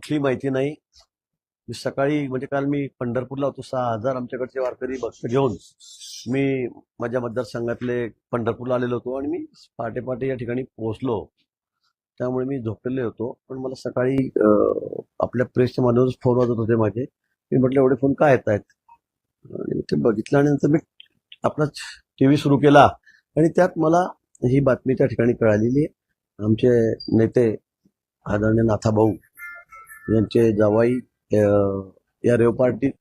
कुठली माहिती नाही. मी सकाळी म्हणजे काल मी पंढरपूरला होतो सहा हजार आमच्याकडचे वारकरी भक्त घेऊन मी माझ्या मतदारसंघातले पंढरपूरला आलेलो होतो आणि मी पहाटे पहाटे या ठिकाणी पोहोचलो. त्यामुळे मी झोपलेले होतो. पण मला सकाळी आपल्या प्रेसच्या माध्यमातून फोन वाजत होते माझे. मी म्हटलं एवढे फोन काय येत आहेत? आणि ते बघितल्यानंतर मी आपला टीव्ही सुरू केला आणि त्यात मला ही बातमी त्या ठिकाणी कळालेली आहे. आमचे नेते आदरणीय नाथाभाऊ यांचे जावाई या रेव पार्टीत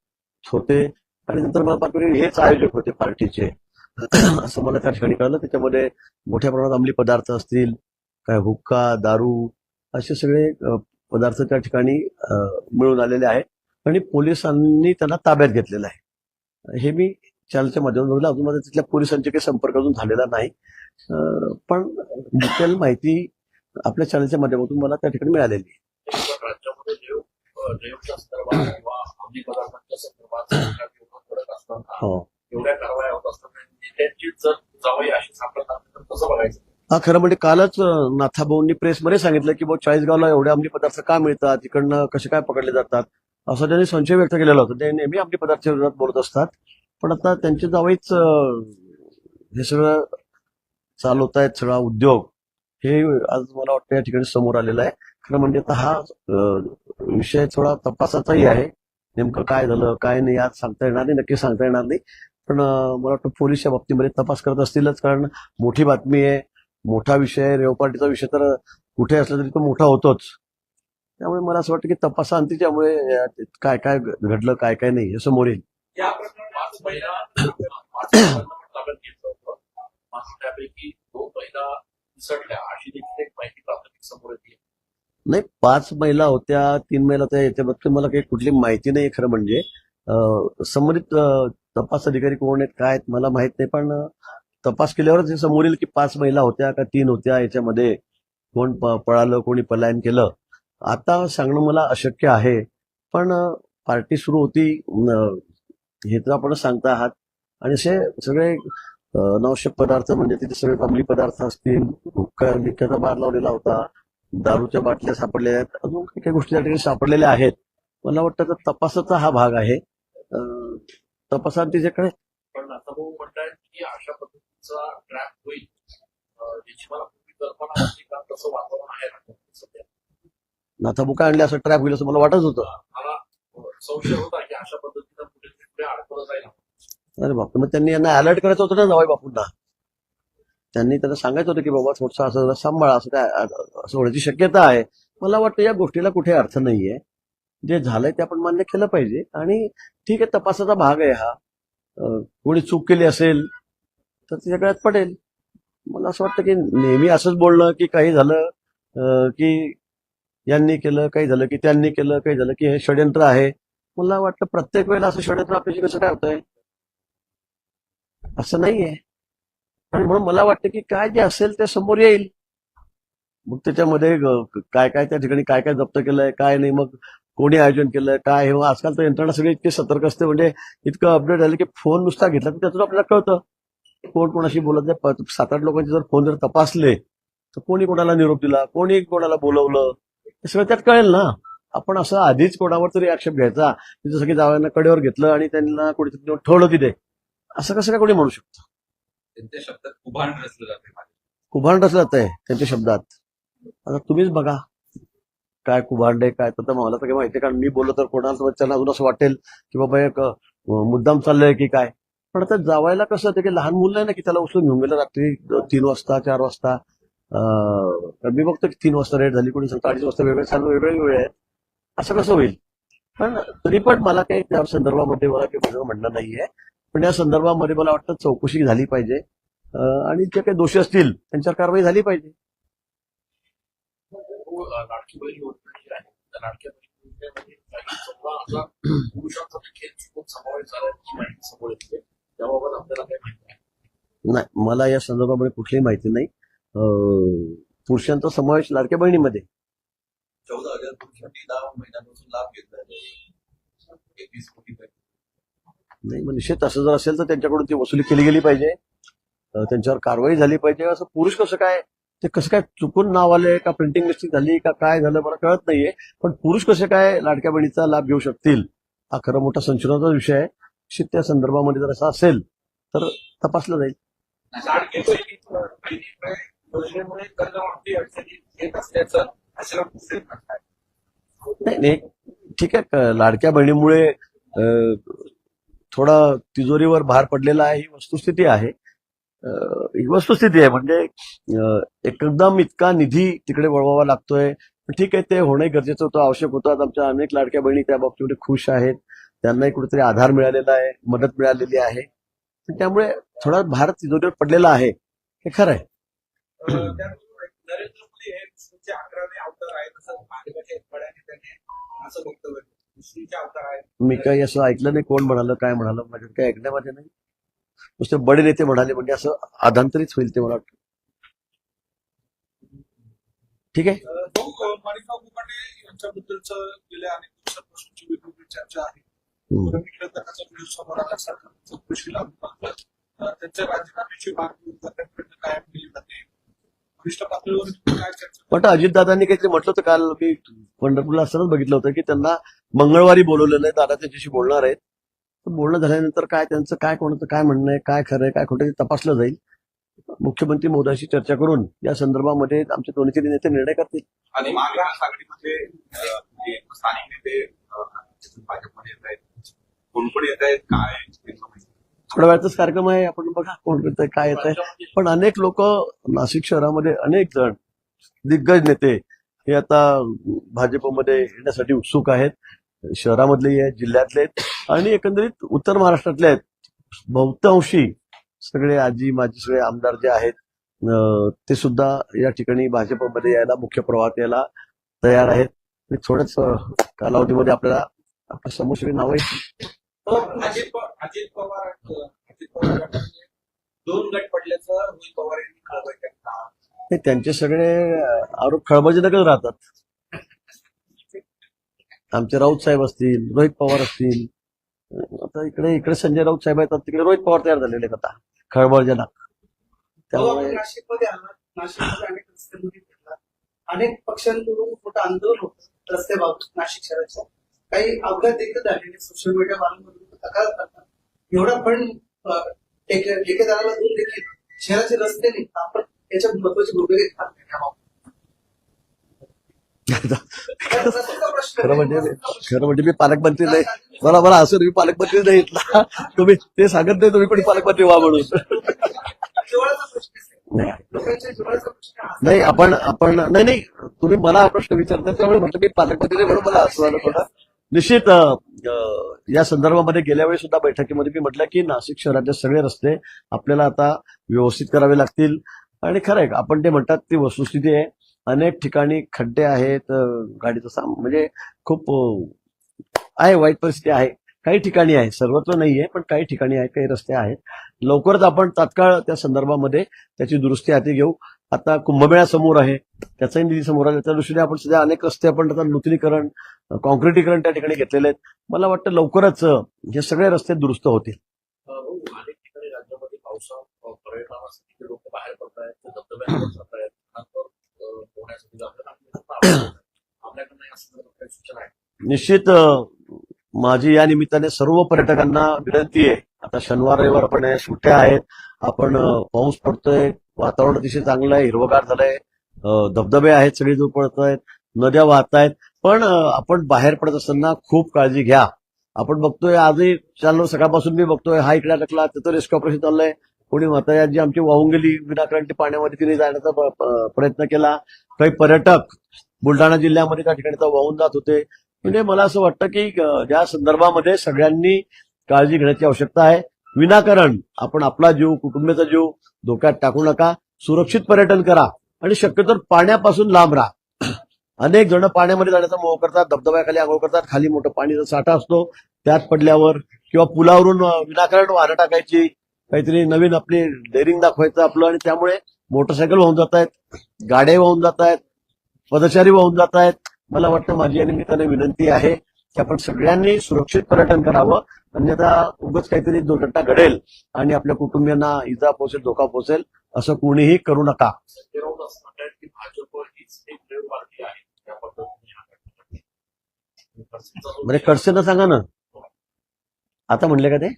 होते. आणि नंतर मला पाटील हेच आयोजक होते पार्टीचे. असं मला त्या ठिकाणी कळलं. त्याच्यामध्ये मोठ्या प्रमाणात अंमली पदार्थ असतील काय हुक्का दारू असे सगळे पदार्थ त्या ठिकाणी मिळून आलेले आहेत. आणि पोलिसांनी त्यांना ताब्यात घेतलेलं आहे. हे मी चॅनलच्या माध्यमातून बघितलं. अजून माझ्या तिथल्या पोलिसांचे काही संपर्क अजून झालेला नाही. पण डिटेल माहिती आपल्या चॅनलच्या माध्यमातून मला त्या ठिकाणी मिळालेली राज्यामध्ये संदर्भात किंवा अंमली पदार्थांच्या संदर्भात सरकार असताना एवढ्या कारवाया होत असताना नेत्यांची जर जावई अशी सापडत तर कसं बघायचं हा खरं म्हणजे कालच नाथाभाऊंनी प्रेसमध्ये सांगितलं की बुवा चाळीसगावला एवढे अंमली पदार्थ का मिळतात? तिकडनं कसे काय पकडले जातात? असं त्यांनी संशय व्यक्त केलेला होता. ते नेहमी अंमली पदार्थ विरोधात बोलत असतात. पण आता त्यांचे जावईच हे सगळं चालवत आहेत सगळा उद्योग. हे आज मला वाटतं या ठिकाणी समोर आलेलं आहे. खरं म्हणजे आता हा विषय थोडा तपासाचाही आहे. नेमकं काय झालं काय नाही आज सांगता येणार नाही नक्की सांगता येणार नाही. पण मला वाटतं पोलिसच्या बाबतीमध्ये तपास करत असतीलच कारण मोठी बातमी आहे. मोठा विषय आहे. रेवपार्टीचा विषय तर कुठे असला तरी तो मोठा होतोच. त्यामुळे मला असं वाटतं की तपासांती त्यामुळे काय काय घडलं काय काय नाही हे समोर येईल. या त्यापैकी दोन महिला निसटल्या अशी देखील एक माहिती प्राथमिक समोर येते. नाही पाच महिला होत्या तीन महिला होत्या याच्याबद्दल मला काही कुठली माहिती नाही खरं म्हणजे. संबंधित तपास अधिकारी कोण आहेत काय आहेत मला माहीत नाही पण तपास केल्यावरच हे समोर येईल की पाच महिला होत्या का तीन होत्या याच्यामध्ये कोण पळालं कोणी पलायन केलं. आता सांगणं मला अशक्य आहे पण पार्टी सुरू होती हे तर आपण सांगता आहात. आणि असे सगळे अं, अनावश्यक पदार्थ म्हणजे तिथे सगळे अंमली पदार्थ असतील बार लावलेला होता. दारूच्या बाटल्या सापडलेल्या आहेत. अजून काही काही गोष्टी त्या ठिकाणी सापडलेल्या आहेत. मला वाटतं तर तपासाचा हा भाग आहे. तपासात तिच्याकडे पण आता भाऊ म्हणतायत की अशा पद्धतीचा ट्रॅप होईल. याची मला कल्पना होती का तसं वातावरण आहे सध्या. नाथाबुका आणले असं ट्रॅप होईल असं मला वाटत होतं. मला संशय होता की अशा पद्धतीनं कुठे पुढे अडकवलं जाईल. अरे बाप मग त्यांनी यांना अलर्ट करायचं होतं ना जावई बापूंना. त्यांनी त्यांना सांगायचं होतं की बाबा थोडंसं असं जरा सांभाळा असं काय असं होण्याची शक्यता आहे. मला वाटतं या गोष्टीला कुठे अर्थ नाहीये. जे झालंय ते आपण मान्य केलं पाहिजे. आणि ठीक आहे तपासाचा भाग आहे हा. कोणी चूक केली असेल तर ते सगळ्यात पडेल. मला असं वाटतं की नेहमी असंच बोलणं की काही झालं की यांनी केलं काही झालं की त्यांनी केलं काही झालं की हे षडयंत्र आहे. मला वाटतं प्रत्येक वेळेला असं षडयंत्र आपल्याशी कसं काय होतंय? असं नाहीये. आणि म्हणून मला वाटतं की काय जे असेल ते समोर येईल. मग त्याच्यामध्ये काय काय त्या ठिकाणी काय काय जप्त केलंय काय नाही मग कोणी आयोजन केलंय काय हे आजकाल तर यंत्रणा सगळी इतकी सतर्क असते म्हणजे इतकं अपडेट झालं की फोन नुसता घेतला तर त्यातून आपल्याला कळतं. कोण कोणाशी बोलत नाही सात आठ लोकांचे जर फोन जर तपासले तर कोणी कोणाला निरोप दिला कोणी कोणाला बोलवलं हे सगळं त्यात कळेल ना. आपण असं आधीच कोणावर तरी आक्षेप घ्यायचा जसं की जावयांना कडेवर घेतलं आणि त्यांना कोणीतरी ठेवलं तिथे. असं कसं काय कोणी म्हणू शकतं? त्यांच्या शब्दात उभारण रचलं जाते कुभांड जात आहे त्यांच्या शब्दात. आता तुम्हीच बघा. काय कुभांड आहे काय? तर मला तर काही माहिती कारण मी बोललो तर कोणाला त्यांना अजून असं वाटेल की बाबा एक मुद्दाम चाललंय की काय? पण आता जावायला कसं ते की लहान मुलं आहे ना की त्याला उचलून घेऊन गेलं रात्री तीन वाजता चार वाजता. अं, मी बघतो की तीन वाजता रेट झाली कोणी सांगतो अडीच वाजता वेगळे सर्व वेगळे वेळ आहे. असं कसं होईल? पण तरी पण मला काही त्या संदर्भामध्ये मला काही म्हणणं नाहीये. पण या संदर्भामध्ये मला वाटतं चौकशी झाली पाहिजे. आणि जे काही दोषी असतील त्यांच्यावर कारवाई झाली पाहिजे. नाही मला या संदर्भामध्ये कुठलीही माहिती नाही. पुरुषांचा समावेश लाडक्या बहिणीमध्ये. चौदा हजार पुरुषांनी दहा महिन्यापासून लाभ घेतला एकवीस कोटी नाही म्हणजे मग निश्चित असं जर असेल तर त्यांच्याकडून ती वसुली केली गेली पाहिजे. त्यांच्यावर कारवाई झाली पाहिजे. असं पुरुष कसं काय ते कसं काय चुकून नाव आले का प्रिंटिंग मिस्टेक झाली का काय झालं मला कळत नाहीये. पण पुरुष कसे काय लाडक्या बहिणीचा लाभ घेऊ शकतील हा खरं मोठा संशोधनाचा विषय आहे. निश्चित त्या संदर्भामध्ये जर असं असेल तर तपासलं जाईल. नाही ठीक आहे. लाडक्या बहिणीमुळे थोडा तिजोरीवर भार पडलेला आहे ही वस्तुस्थिती आहे. ही वस्तुस्थिती आहे म्हणजे एकदम इतका निधी तिकडे वळवावा लागतोय. पण ठीक आहे ते होणे गरजेचं होतं आवश्यक होतं. आमच्या अनेक लाडक्या बहिणी त्या बाबतीमध्ये खुश आहेत. त्यांनाही कुठेतरी आधार मिळालेला आहे मदत मिळालेली आहे. त्यामुळे थोडा भारत तिजोरीवर पडलेला आहे. हे खरं आहे. नरेंद्र मोदी हे अकरावे अवतार आहेत असं असं वक्तव्य मी काही असं ऐकलं नाही कोण म्हणालं काय म्हणालं माझ्या काही ऐकण्यामध्ये नाही. नुसते बडे नेते म्हणाले म्हणजे असं आधांतरित होईल ते मला वाटतं. ठीक आहे? माणिकराव यांच्याबद्दलच गेल्या अनेक दिवसांपासूनची वेगवेगळी चर्चा चौकशीला त्यांच्या राजीनाम्याची मागणी कायम केली जाते वरिष्ठ पातळीवर काय चर्चा पण अजितदादांनी काहीतरी म्हटलं होतं काल मी पंढरपूरला असतानाच बघितलं होतं की त्यांना मंगळवारी बोलवलेलं आहे दादा त्यांच्याशी बोलणार आहेत. बोलणं झाल्यानंतर काय त्यांचं काय कोणाचं काय म्हणणं आहे काय खरं आहे काय खोटं ते तपासलं जाईल. मुख्यमंत्री मोदीशी चर्चा करून या संदर्भामध्ये आमचे दोन्ही तिन्ही नेते निर्णय करतील. आणि स्थानिक नेते भाजपमध्ये येत आहेत कोण कोण येत आहेत काय. थोड्या वेळातच कार्यक्रम आहे. आपण बघा कोण करत काय येत आहे पण अनेक लोक नाशिक शहरामध्ये अनेक जण दिग्गज नेते हे आता भाजपमध्ये येण्यासाठी उत्सुक आहेत. शहरामधले आहेत जिल्ह्यातले आहेत. आणि एकंदरीत उत्तर महाराष्ट्रातले आहेत. बहुतांशी सगळे आजी माजी सगळे आमदार जे आहेत ते सुद्धा या ठिकाणी भाजपमध्ये यायला मुख्य प्रवाहात यायला तयार आहेत. थोड्याच कालावधीमध्ये आपल्याला आपल्यासमोर सगळी नावं अजित पवार अजित पवार अजित पवार दोन गट पडल्याचं रोहित पवार यांनी हे त्यांचे सगळे आरोप खळबळजनकच राहतात. आमचे राऊत साहेब असतील रोहित पवार असतील आता इकडे इकडे संजय राऊत साहेब आहेत तिकडे रोहित पवार तयार झालेले आता खळबळजनक. त्यामुळे नाशिकमध्ये आला नाशिकमध्ये अनेक रस्त्यांमध्ये अनेक पक्षांकडून मोठं आंदोलन होतं रस्त्याबाबत नाशिक शहराच्या. काही अपघात देखील झालेले सोशल मीडिया वारंवार तक्रार करतात? एवढा पण ठेकेदाराला देऊन देखील शहराचे रस्ते नाही. आपण याच्यात महत्वाची भूमिका रस्त्याचा प्रश्न खरं म्हणजे. खरं म्हणजे मी पालकमंत्री नाही. मला मला असं मी पालकमंत्री नाही घेतला तुम्ही ते सांगत नाही तुम्ही पण पालकमंत्री व्हा म्हणून. नाही. आपण आपण नाही नाही. तुम्ही मला हा प्रश्न विचारता त्यामुळे म्हटलं मी पालकमंत्री नाही म्हणून मला असं झालं थोडं. निश्चित या संदर्भामध्ये गेल्या वेळी सुद्धा बैठकीमध्ये मी म्हटलं की नाशिक शहरातले सगळे रस्ते आपल्याला आता व्यवस्थित करावे लागतील. आणि खरं आहे आपण ते म्हणतात ती वस्तुस्थिती आहे. अनेक ठिकाणी खड्डे आहेत गाडीचा गाडीचं साम म्हणजे खूप आहे वाईट परिस्थिती आहे. काही ठिकाणी आहे सर्वत्र नाहीये पण काही ठिकाणी आहे काही रस्ते आहेत. लवकरच आपण तात्काळ त्या संदर्भामध्ये त्याची दुरुस्ती हाती घेऊ. आता कुंभमेळा समोर आहे त्याचाही निधी समोर आला त्या दृष्टीने आपण सध्या अनेक रस्ते आपण आता नूतनीकरण कॉन्क्रिटीकरण त्या ठिकाणी घेतलेले आहेत. मला वाटतं लवकरच हे सगळे रस्ते दुरुस्त होतील. अनेक ठिकाणी राज्यामध्ये पावसा पर्यटनासाठी लोक बाहेर आहेत. निश्चित माझी या निमित्ताने सर्व पर्यटकांना विनंती आहे. आता शनिवार रविवार पण सुट्ट्या आहेत. आपण पाऊस पडतोय वातावरण अतिशय चांगलं आहे हिरवगार झालंय. धबधबे आहेत सगळे दूर पडत आहेत नद्या वाहत आहेत पण आपण बाहेर पडत असताना खूप काळजी घ्या. आपण बघतोय आजही चाललो सकाळपासून मी बघतोय हा इकडे टाकला तिथं रेस्क्यू ऑपरेशन चाललंय. कोणी म्हातारी जी आमची वाहून गेली विनाकारण ती पाण्यामध्ये तिने जाण्याचा प्रयत्न केला. काही पर्यटक बुलढाणा जिल्ह्यामध्ये त्या ठिकाणी वाहून जात होते. म्हणजे मला असं वाटतं की या संदर्भामध्ये सगळ्यांनी काळजी घेण्याची आवश्यकता आहे. विनाकारण आपण आपला जीव कुटुंबाचा जीव धोक्यात टाकू नका. सुरक्षित पर्यटन करा. आणि शक्यतो पाण्यापासून लांब राहा. अनेक जण पाण्यामध्ये जाण्याचा मोह करतात धबधब्याखाली आंघोळ करतात. खाली मोठं पाणीचा साठा असतो. त्यात पडल्यावर किंवा पुलावरून विनाकारण वारं टाकायची. काहीतरी नवीन आपली डेअरिंग दाखवायचं आपलं आणि त्यामुळे मोटरसायकल वाहून जात आहेत. गाड्या वाहून जात आहेत. पदचारी वाहून जात आहेत. मला वाटतं माझी या निमित्ताने विनंती आहे. की आपण सगळ्यांनी सुरक्षित पर्यटन करावं. अन्यथा उगाच काहीतरी दुर्घटना घडेल आणि आपल्या कुटुंबियांना इजा पोहोचेल धोका पोहोचेल असं कोणीही करू नका. म्हणजे खडसेंना सांगा ना. आता म्हणले का ते?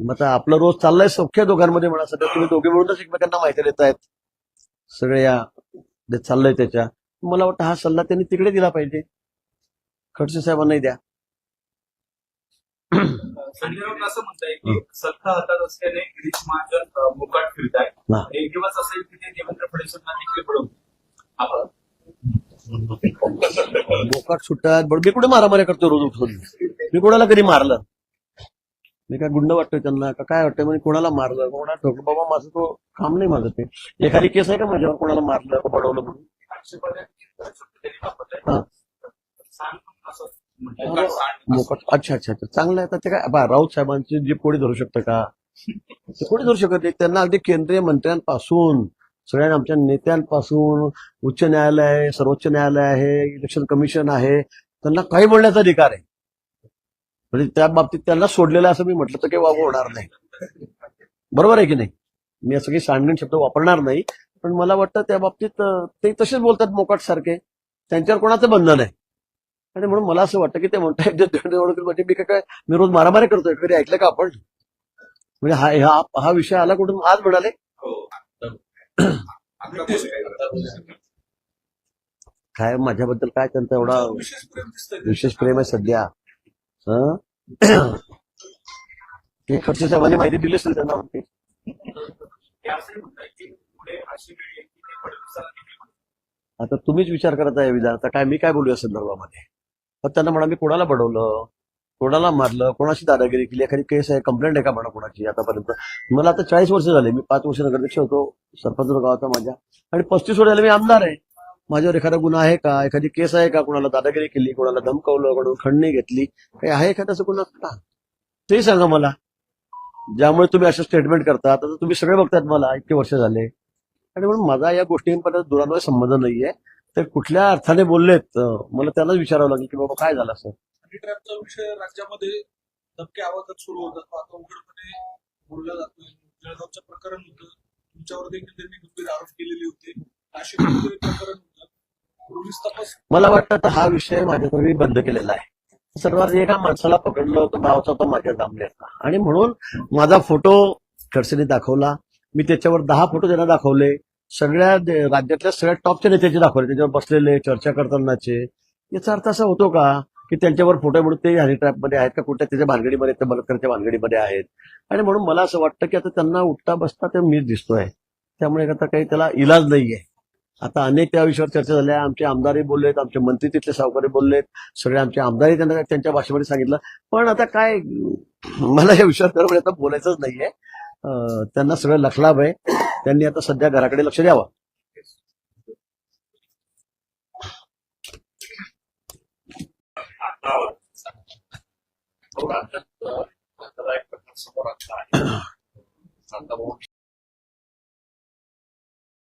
मग आता आपलं रोज चाललंय सौख्य दोघांमध्ये म्हणा सध्या तुम्ही दोघे मिळूनच एकमेकांना माहिती देत आहेत. सगळे या चाललंय त्याच्या. मला वाटतं हा सल्ला त्यांनी तिकडे दिला पाहिजे. खडसे साहेबांनाही द्या. संजय राऊत असं म्हणताय की सत्ता हातात असल्याने गिरीश महाजन अ, मुकाट फिरताय. एक दिवस असेल की ते देवेंद्र फडणवीसांना देखील पडवतील आपण बोकाट सुटतात बरं मी कुठे मारामारी करतो रोज उठून? मी कोणाला कधी मारलं? मी काय गुंड वाटतोय त्यांना? का काय वाटतंय? म्हणजे कोणाला मारलं? कोणाला ठोकलं बाबा माझं तो काम नाही माझं ते एखादी केस आहे का माझ्यावर? कोणाला मारलं का पडवलं म्हणून? मुकाट अच्छा अच्छा अच्छा. चांगलं आहे. ते काय बा राऊत साहेबांची जीप कोणी धरू शकतं का? ते कोणी धरू शकत नाही. त्यांना अगदी केंद्रीय मंत्र्यांपासून सगळ्या आमच्या नेत्यांपासून उच्च न्यायालय सर्वोच्च न्यायालय आहे इलेक्शन कमिशन आहे. त्यांना काही बोलण्याचा अधिकार आहे. म्हणजे त्या बाबतीत त्यांना सोडलेलं असं मी म्हटलं तर काही वाव होणार नाही. बरोबर आहे की नाही? मी असं काही सांगणीन शब्द वापरणार नाही. पण मला वाटतं त्या बाबतीत ते तसेच बोलतात मोकाट सारखे त्यांच्यावर कोणाचं बंधन आहे? आणि म्हणून मला असं वाटतं की ते फडणवीस म्हणजे मी काय काय मी रोज मारामारी करतोय कधी ऐकलं का आपण? म्हणजे हा हा हा विषय आला कुठून? आज म्हणाले हो. काय माझ्याबद्दल काय त्यांचा एवढा विशेष प्रेम आहे सध्या? हं? ते खर्च साहेबांनी माहिती दिलीच नाही त्यांना म्हणताय. आता तुम्हीच विचार करत आहे विधान. आता काय मी काय बोलू या संदर्भामध्ये? मग त्यांना म्हणा मी कोणाला बडवलं कोणाला मारलं? कोणाशी दादागिरी केली? एखादी केस आहे कंप्लेंट आहे का म्हणा कोणाची आतापर्यंत? मला आता चाळीस वर्ष झाले मी पाच वर्ष नगराध्यक्ष होतो सरपंच गावाचा माझ्या. आणि पस्तीस वर्ष झाले मी आमदार आहे. माझ्यावर एखादा गुन्हा आहे का? एखादी केस आहे का? कोणाला दादागिरी केली कोणाला धमकवलं कोणाला खंडणी घेतली? काही आहे का असं गुन्हा का? ते सांगा मला. ज्यामुळे तुम्ही असं स्टेटमेंट करता आता तुम्ही सगळे बघतायत मला इतके वर्ष झाले. आणि म्हणून माझा या गोष्टींपर्यंत दुरान्वय संबंध नाहीये. ते कुठल्या अर्थाने बोललेत? मला त्यांनाच विचारावं लागेल की बाबा काय झालं असं? हनी ट्रॅपचा विषय राज्यामध्ये धमक्या आवाजात सुरू होता आता उघडपणे बोलला जातोय. जळगावचं प्रकरण होतं. तुमच्यावर देखील त्यांनी गंभीर आरोप केलेले होते. नाशिकमध्ये प्रकरण होतं. पोलीस तपास मला वाटतं आता हा विषय माझ्याकडे बंद केलेला आहे. सर्वात एका माणसाला पकडलं होतं भावचा तो माझ्या दामलेला आणि म्हणून माझा फोटो खडसेने दाखवला. मी त्याच्यावर दहा फोटो त्यांना दाखवले. सगळ्या राज्यातल्या सगळ्या टॉपच्या नेत्याचे दाखवले. त्याच्यावर बसलेले चर्चा करतानाचे. याचा अर्थ असा होतो का की त्यांच्यावर फोटो म्हणून ते हनी ट्रॅपमध्ये आहेत का कुठल्या त्याच्या भानगडीमध्ये त्या बलात्काराच्या भानगडीमध्ये आहेत? आणि म्हणून मला असं वाटतं की आता त्यांना उठता बसता ते मीच दिसतोय. त्यामुळे आता काही त्याला इलाज नाहीये. आता अनेक त्या विषयावर चर्चा झाल्या. आमचे आमदारही बोललेत आमचे मंत्री तिथले सावकारी बोललेत. सगळे आमचे आमदारही त्यांना त्यांच्या भाषेमध्ये सांगितलं. पण आता काय मला या विषयावर म्हणजे आता बोलायचंच नाहीये. त्यांना सगळं लखलाभ आहे. त्यांनी आता सध्या घराकडे लक्ष द्यावं.